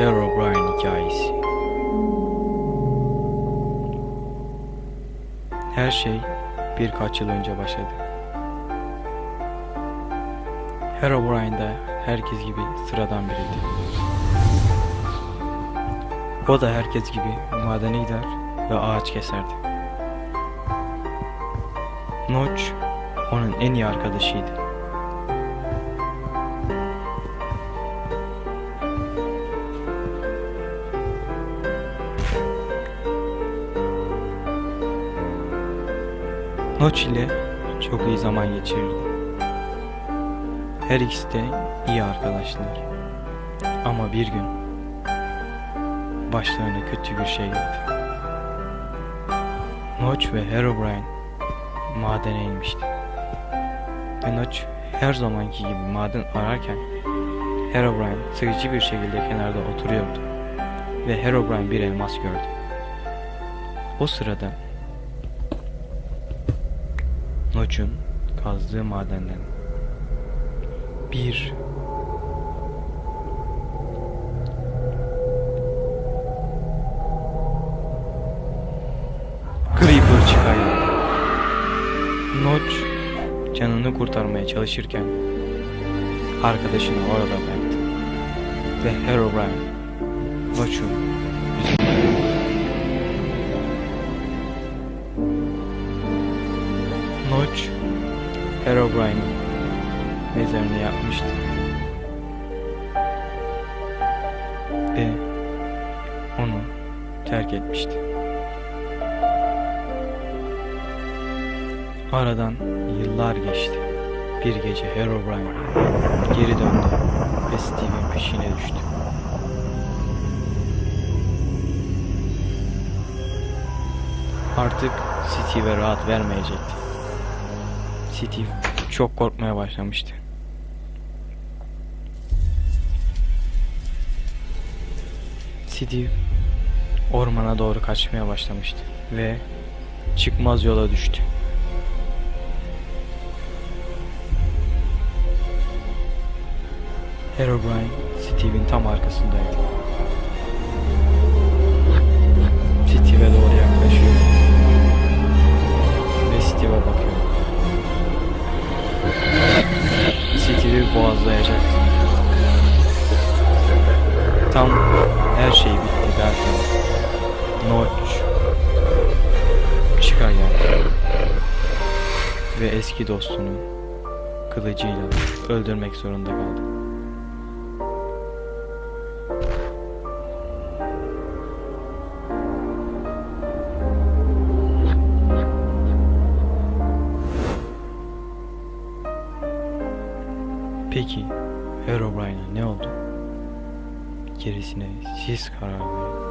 Herobrine hikayesi Her şey birkaç yıl önce başladı. Herobrine de herkes gibi sıradan biriydi. O da herkes gibi madene gider ve ağaç keserdi. Notch onun en iyi arkadaşıydı. Notch ile çok iyi zaman geçirirdi. Her ikisi de iyi arkadaşlar. Ama bir gün başlarına kötü bir şey geldi. Notch ve Herobrine madene inmişti. Ve Notch her zamanki gibi maden ararken Herobrine sıkıcı bir şekilde kenarda oturuyordu. Ve Herobrine bir elmas gördü. O sırada Notch'un kazdığı madenden bir Creeper çıkıyor. Notch canını kurtarmaya çalışırken arkadaşını orada bıraktı. Ve Herobrine Notch'un Herobrine'in mezarını yapmıştı. Ve onu terk etmişti. Aradan yıllar geçti. Bir gece Herobrine geri döndü ve Steve'in peşine düştü. Artık Steve'e rahat vermeyecekti. Steve çok korkmaya başlamıştı. Steve ormana doğru kaçmaya başlamıştı ve çıkmaz yola düştü. Herobrine Steve'in tam arkasındaydı. Boğazlayacaktı. Tam her şey bitti derken Notch çıkar geldi ve eski dostunu kılıcıyla öldürmek zorunda kaldı. Peki Herobrine'a ne oldu? Gerisine siz karar verin.